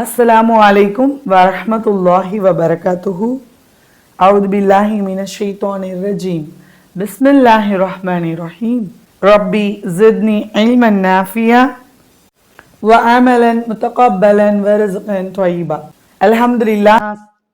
அஸ்லாம் வலைக்கும் வரமத்துல்லாஹி வபரகாத்துஹு அவுது பில்லாஹி மின ஷெய்தானி ரஜீம் பிஸ்மில்லாஹி ரஹ்மானி ரஹீம் ரப்பி ஜித்னி இல்மன் நாஃபியா வ அமலன் முத்தகப்பலன் வரசுகன் தொய்பா அலஹம்துல்லா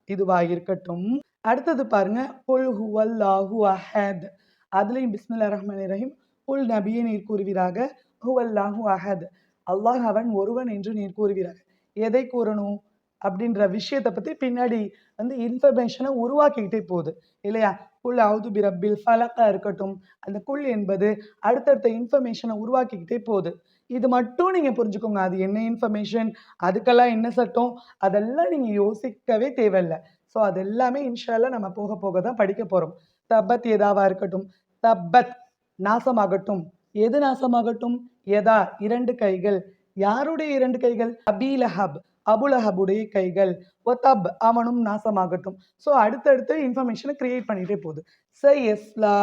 இதுவாக இருக்கட்டும். அடுத்தது பாருங்க குல் ஹுவல்லாஹு அஹத் அதுலேயும் பிஸ்மில்லா ரஹ்மான் ரஹீம் குல் நபியை நீர் கூறுவீராக ஹுவல்லாஹு அஹத் அல்லாஹ் அவன் ஒருவன் என்று நீர் கூறுவீராக. எதை கூறணும் அப்படின்ற விஷயத்தை பற்றி பின்னாடி வந்து இன்ஃபர்மேஷனை உருவாக்கிக்கிட்டே போகுது. இல்லையா? குல் அவுது பிரபில் ஃபலக்கா இருக்கட்டும் அந்த குல் என்பது அடுத்தடுத்த இன்ஃபர்மேஷனை உருவாக்கிக்கிட்டே போகுது. இது மட்டும் நீங்கள் புரிஞ்சுக்கோங்க. அது என்ன இன்ஃபர்மேஷன் அதுக்கெல்லாம் என்ன சட்டம் அதெல்லாம் நீங்கள் யோசிக்கவே தேவையில்லை. ஸோ அது எல்லாமே இன்ஷால்லாம் நம்ம போக போக தான் படிக்க போகிறோம் தப்பத் எதாவா இருக்கட்டும் தப்பத் நாசமாகட்டும். எது நாசமாகட்டும்? எதா? இரண்டு கைகள். யாருடைய இரண்டு கைகள்? அபீலஹப் அபுலஹபுடைய கைகள். ஒத்தப் அவனும் நாசமாகட்டும். ஸோ அடுத்தடுத்து இன்ஃபர்மேஷனை கிரியேட் பண்ணிட்டே போகுது. ச எஸ்லா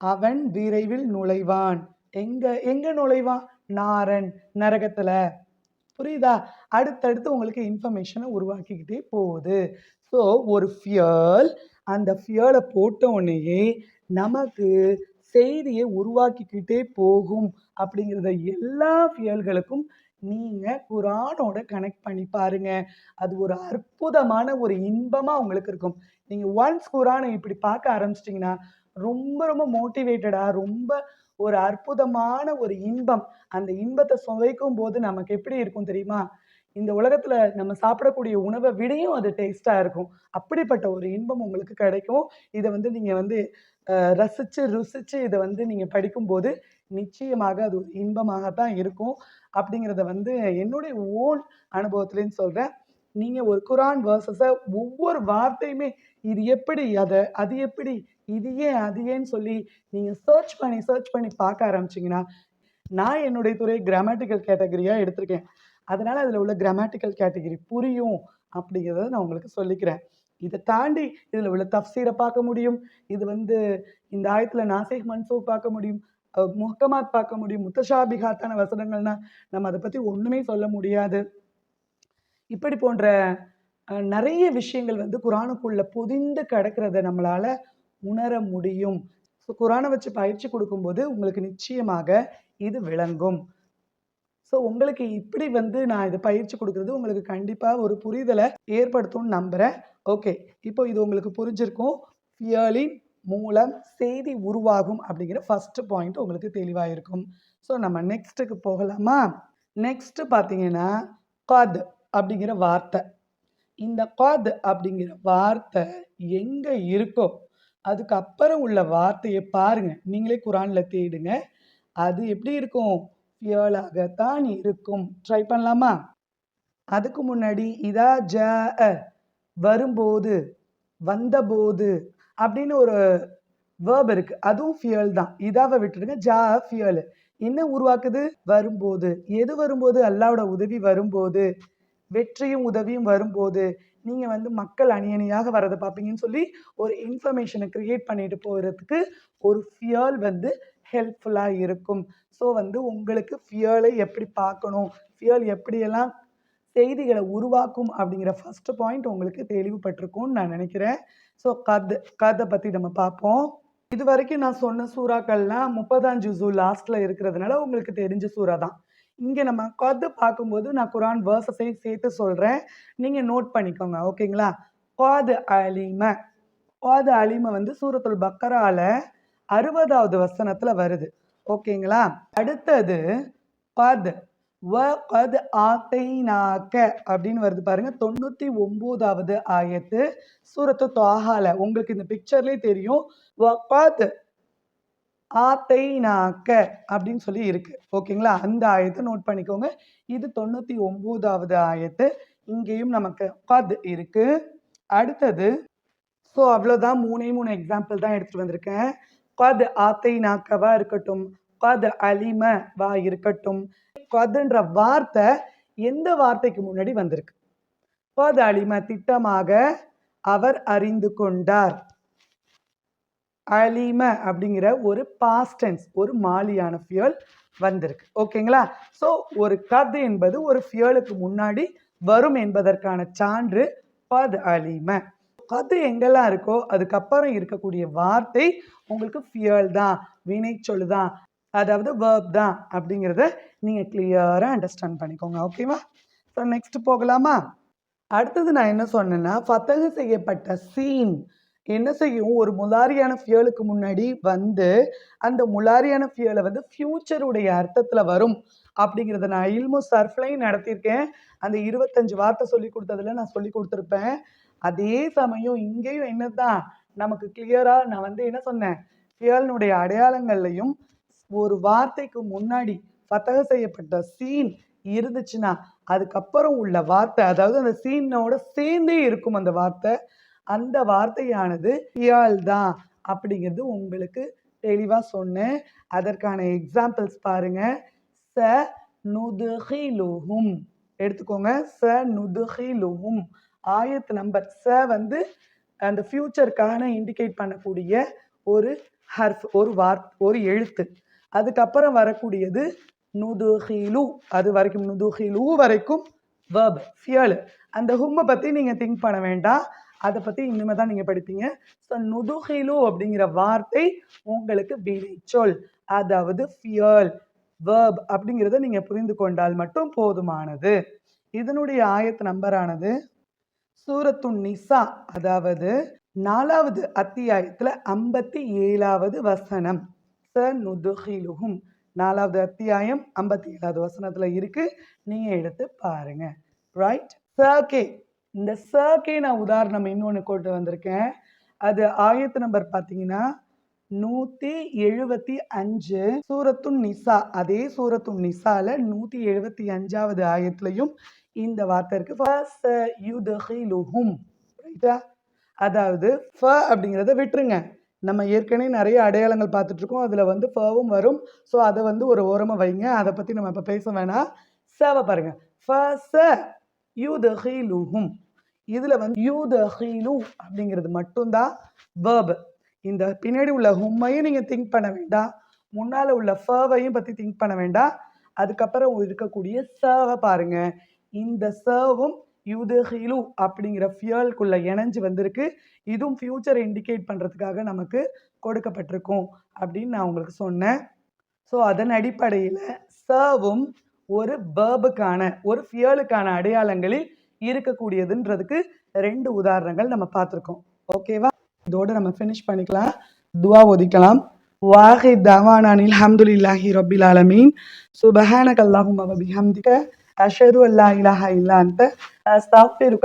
அவன் விரைவில் நுழைவான். எங்க எங்க நுழைவான் நாரன் நரகத்துல. புரியுதா? அடுத்தடுத்து உங்களுக்கு இன்ஃபர்மேஷனை உருவாக்கிக்கிட்டே போகுது. ஸோ ஒரு ஃபியல் அந்த ஃபியலை போட்ட உடனேயே நமக்கு செய்தியை உருவாக்கிக்கிட்டே போகும் அப்படிங்கிறத எல்லா ஃபியல்களுக்கும் நீங்க குரானோட கனெக்ட் பண்ணி பாருங்க. அது ஒரு அற்புதமான ஒரு இன்பமா உங்களுக்கு இருக்கும். நீங்க ஒன்ஸ் குரானை இப்படி பார்க்க ஆரம்பிச்சிட்டிங்கன்னா ரொம்ப ரொம்ப மோட்டிவேட்டடா ரொம்ப ஒரு அற்புதமான ஒரு இன்பம். அந்த இன்பத்தை சுவைக்கும் போது நமக்கு எப்படி இருக்கும் தெரியுமா? இந்த உலகத்துல நம்ம சாப்பிடக்கூடிய உணவை விடையும் அது டேஸ்டா இருக்கும். அப்படிப்பட்ட ஒரு இன்பம் உங்களுக்கு கிடைக்கும். இதை வந்து நீங்க வந்து ரசித்து ரசிச்சு ருசிச்சு இதை வந்து நீங்க படிக்கும்போது நிச்சயமாக அது ஒரு இன்பமாகத்தான் இருக்கும். அப்படிங்கிறத வந்து என்னுடைய ஓன் அனுபவத்துலேன்னு சொல்றேன். நீங்க ஒரு குரான் வேர்சஸை ஒவ்வொரு வார்த்தையுமே இது எப்படி அதை அது எப்படி இது ஏன் அது ஏன்னு சொல்லி நீங்க சர்ச் பண்ணி சர்ச் பண்ணி பார்க்க ஆரம்பிச்சிங்கன்னா நான் என்னுடைய துறை கிராமட்டிக்கல் கேட்டகரியா எடுத்திருக்கேன். அதனால அதுல உள்ள கிராமட்டிக்கல் கேட்டகரி புரியும் அப்படிங்கிறத நான் உங்களுக்கு சொல்லிக்கிறேன். இதை தாண்டி இதில் உள்ள தஃப்சீரை பார்க்க முடியும்? இது வந்து இந்த ஆயத்தில் நாசிக் மன்சூக் பார்க்க முடியும்? அஹ் முஹக்கமாத் பார்க்க முடியும்? முத்தஷாபிகாத்தான வசனங்கள்னா நம்ம அதை பற்றி ஒன்றுமே சொல்ல முடியாது. இப்படி போன்ற நிறைய விஷயங்கள் வந்து குரானுக்குள்ள பொதிந்து கிடக்கிறத நம்மளால உணர முடியும். ஸோ குரானை வச்சு பயிற்சி கொடுக்கும்போது உங்களுக்கு நிச்சயமாக இது விளங்கும். ஸோ உங்களுக்கு இப்படி வந்து நான் இதை பயிற்சி கொடுக்குறது உங்களுக்கு கண்டிப்பாக ஒரு புரிதலை ஏற்படுத்தும்னு நம்புகிறேன் ஓகே இப்போ இது உங்களுக்கு புரிஞ்சிருக்கும். ஃபியலின் மூலம் செய்தி உருவாகும் அப்படிங்கிற ஃபஸ்ட்டு பாயிண்ட் உங்களுக்கு தெளிவாக இருக்கும் ஸோ நம்ம நெக்ஸ்ட்டுக்கு போகலாமா? நெக்ஸ்ட்டு பார்த்தீங்கன்னா கத் அப்படிங்கிற வார்த்தை. இந்த கத் அப்படிங்கிற வார்த்தை எங்கே இருக்கோ அதுக்கப்புறம் உள்ள வார்த்தையை பாருங்கள் நீங்களே குரானில் தேடுங்க. அது எப்படி இருக்கும்? ஃபியலாகத்தான் இருக்கும். ட்ரை பண்ணலாமா? அதுக்கு முன்னாடி இதா ஜ வரும்போது வந்தபோது அப்படின்னு ஒரு வேர்ப் இருக்கு. அதுவும் ஃபியல் தான். இதாவை விட்டுடுங்க ஜா ஃபியல் என்ன உருவாக்குது? வரும்போது. எது வரும்போது? அல்லாவோட உதவி வரும்போது. வெற்றியும் உதவியும் வரும்போது. நீங்கள் வந்து மக்கள் அணியணியாக வரதை பார்ப்பீங்கன்னு சொல்லி ஒரு இன்ஃபர்மேஷனை க்ரியேட் பண்ணிட்டு போகிறதுக்கு ஒரு ஃபியல் வந்து ஹெல்ப்ஃபுல்லாக இருக்கும். ஸோ வந்து உங்களுக்கு ஃபியலை எப்படி பார்க்கணும்? ஃபியல் எப்படியெல்லாம் செய்திகளை உருவாக்கும் அப்படிங்கிற ஃபர்ஸ்ட் பாயிண்ட் உங்களுக்கு தெளிவுபட்டிருக்கும்னு நான் நினைக்கிறேன். ஸோ கதை கதை பற்றி நம்ம பார்ப்போம். இது வரைக்கும் நான் சொன்ன சூறாக்கள்லாம் முப்பதாஞ்சு ஜூ லாஸ்ட்டில் இருக்கிறதுனால உங்களுக்கு தெரிஞ்ச சூறா தான். இங்கே நம்ம கதை பார்க்கும்போது நான் குரான் வேர்சஸையும் சேர்த்து சொல்கிறேன் நீங்கள் நோட் பண்ணிக்கோங்க ஓகேங்களா காது அலிம காது அலிம வந்து சூரத்துல் பக்கரால அறுபதாவது வசனத்தில் வருது. ஓகேங்களா? அடுத்தது பத் வ பத் ஆத்தைனாக்க அப்படின்னு வருது பாருங்க. தொண்ணூத்தி ஒன்பதாவது ஆயத்து சூரத்து தொஹால. உங்களுக்கு இந்த பிக்சர்லயே தெரியும். வ கத் ஆத்தைனாக்க அப்படின்னு சொல்லி இருக்கு. ஓகேங்களா? அந்த ஆயத்தை நோட் பண்ணிக்கோங்க. இது தொண்ணூத்தி ஒன்பதாவது ஆயத்து. இங்கேயும் நமக்கு பத் இருக்கு. அடுத்தது ஸோ அவ்வளோதான் மூணே மூணு எக்ஸாம்பிள் தான் எடுத்துட்டு வந்திருக்கேன். கத் ஆத்தை நாக்கவா இருக்கட்டும் கத் அலிம வா இருக்கட்டும் கதுன்ற வார்த்தை எந்த வார்த்தைக்கு முன்னாடி வந்திருக்கு? கத் அலிம திட்டமாக அவர் அறிந்து கொண்டார். அலிம அப்படிங்கிற ஒரு பாஸ்டன்ஸ் ஒரு மாலியான ஃபியல் வந்திருக்கு. ஓகேங்களா? ஸோ ஒரு கத் என்பது ஒரு ஃபியலுக்கு முன்னாடி வரும் என்பதற்கான சான்று பத் அலிம அது எங்கெல்லாம் இருக்கோ அதுக்கப்புறம் இருக்கக்கூடிய வார்த்தை உங்களுக்கு ஃபியல் தான் வினை தான் அதாவது வேர்ப் தான் அப்படிங்கிறத நீங்கள் கிளியராக அண்டர்ஸ்டாண்ட் பண்ணிக்கோங்க ஓகேவா ஸோ நெக்ஸ்ட் போகலாமா? அடுத்தது நான் என்ன சொன்னேன்னா ஃபத்தகு செய்யப்பட்ட சீன் என்ன செய்யும்? ஒரு முலாரியான ஃபியலுக்கு முன்னாடி வந்து அந்த முலாரியான ஃபியலை வந்து ஃப்யூச்சருடைய அர்த்தத்தில் வரும் அப்படிங்கிறத நான் இல்மு சர்ஃப்லையும் நடத்தியிருக்கேன். அந்த இருபத்தஞ்சு வார்த்தை சொல்லி கொடுத்ததுல நான் சொல்லி கொடுத்துருப்பேன். அதே சமயம் இங்கேயும் என்னதான்? நமக்கு கிளியரா நான் வந்து என்ன சொன்னேன்? ஃபியலினுடைய அடையாளங்கள்லையும் ஒரு வார்த்தைக்கு முன்னாடி ஃபத்தக செய்யப்பட்ட சீன் இருந்துச்சுன்னா அதுக்கப்புறம் உள்ள வார்த்தை அதாவது அந்த சீனோட சேர்ந்தே இருக்கும் அந்த வார்த்தை. அந்த வார்த்தையானது ஃபியால் தான் அப்படிங்கிறது உங்களுக்கு தெளிவாக சொன்னேன். அதற்கான எக்ஸாம்பிள்ஸ் பாருங்க. ச நுதுகிலுஹும் எடுத்துக்கோங்க. ச நுதுகிலுஹும் ஆயத் நம்பர் ச வந்து அந்த ஃபியூச்சருக்கான இண்டிகேட் பண்ணக்கூடிய ஒரு ஹர்ஃப் ஒரு வார் ஒரு எழுத்து. அதுக்கப்புறம் வரக்கூடியது நுதுஹிலு அது வரைக்கும் நுதுஹிலு வரைக்கும் வேர்ப் ஃபியல் அந்த ஹும்மை பற்றி நீங்கள் திங்க் பண்ண வேண்டாம். அதை பற்றி இனிமே தான் நீங்கள் படிப்பீங்க. ஸோ நுதுஹிலு அப்படிங்கிற வார்த்தை உங்களுக்கு வினைச்சொல் அதாவது ஃபியல் வேர்ப் அப்படிங்கிறத நீங்கள் புரிந்து கொண்டால் மட்டும் போதுமானது. இதனுடைய ஆயத்து நம்பரானது சூரத்துன் நிசா அதாவது நாலாவது அத்தியாயத்தில் ஐம்பத்தி ஏழாவது வசனம். ச நுதுகிலுகும் நாலாவது அத்தியாயம் ஐம்பத்தி ஏழாவது வசனத்தில் இருக்கு. நீங்கள் எடுத்து பாருங்க. ரைட் சர்கே இந்த சர்கே நான் உதாரணம் இன்னொன்று கொண்டு வந்திருக்கேன். அது ஆயத்து நம்பர் பார்த்தீங்கன்னா நூற்றி எழுபத்தி அஞ்சு சூரத்துன் நிசா. அதே சூரத்துன் நிசால நூற்றி எழுபத்தி அஞ்சாவது ஆயத்துலையும் இந்த வார்த்தை இருக்கு. ஃபசயுதுகிலுஹும். ரைட்டா அதாவது ஃப அப்படிங்கிறத விட்டுருங்க. நம்ம ஏற்கனவே நிறைய அடையாளங்கள் பார்த்துட்டு இருக்கோம் அதில் வந்து ஃபவும் வரும். ஸோ அதை வந்து ஒரு ஓரமாக வைங்க. அதை பற்றி நம்ம இப்போ பேச வேணாம் சவை பாருங்க. ஃபச யுதஹிலுஹும். இதில் வந்து யூதஹிலு அப்படிங்கிறது மட்டும்தான் வேர்ப் இந்த பின்னாடி உள்ள ஹும்மையும் நீங்கள் திங்க் பண்ண வேண்டாம். முன்னால் உள்ள ஃபவையும் பற்றி திங்க் பண்ண வேண்டாம். அதுக்கப்புறம் இருக்கக்கூடிய சவை பாருங்கள் இந்த சர்வும் யுதஹிலு அப்படிங்கிற ஃபியல்குள்ளே இணைஞ்சு வந்திருக்கு. இதுவும் ஃப்யூச்சர் இண்டிகேட் பண்ணுறதுக்காக நமக்கு கொடுக்கப்பட்டிருக்கும் அப்படின்னு நான் உங்களுக்கு சொன்னேன். ஸோ அதன் அடிப்படையில் சர்வும் ஒரு பேர்புக்கான ஒரு ஃபியலுக்கான அடையாளங்களில் இருக்கக்கூடியதுன்றதுக்கு ரெண்டு உதாரணங்கள் நம்ம பார்த்துருக்கோம். ஓகேவா இதோடு நம்ம ஃபினிஷ் பண்ணிக்கலாம். துவா ஒதிக்கலாம். வாஹி தவானானில் ஹம்துலில்லாஹி ரபில் ஆலமீன். சுபஹானக அல்லாஹும்ம வ பிஹம்திக அஷ்ஹது அல்லா இலாஹா இல்லா அன்த அஸ்தக்ஃபிருக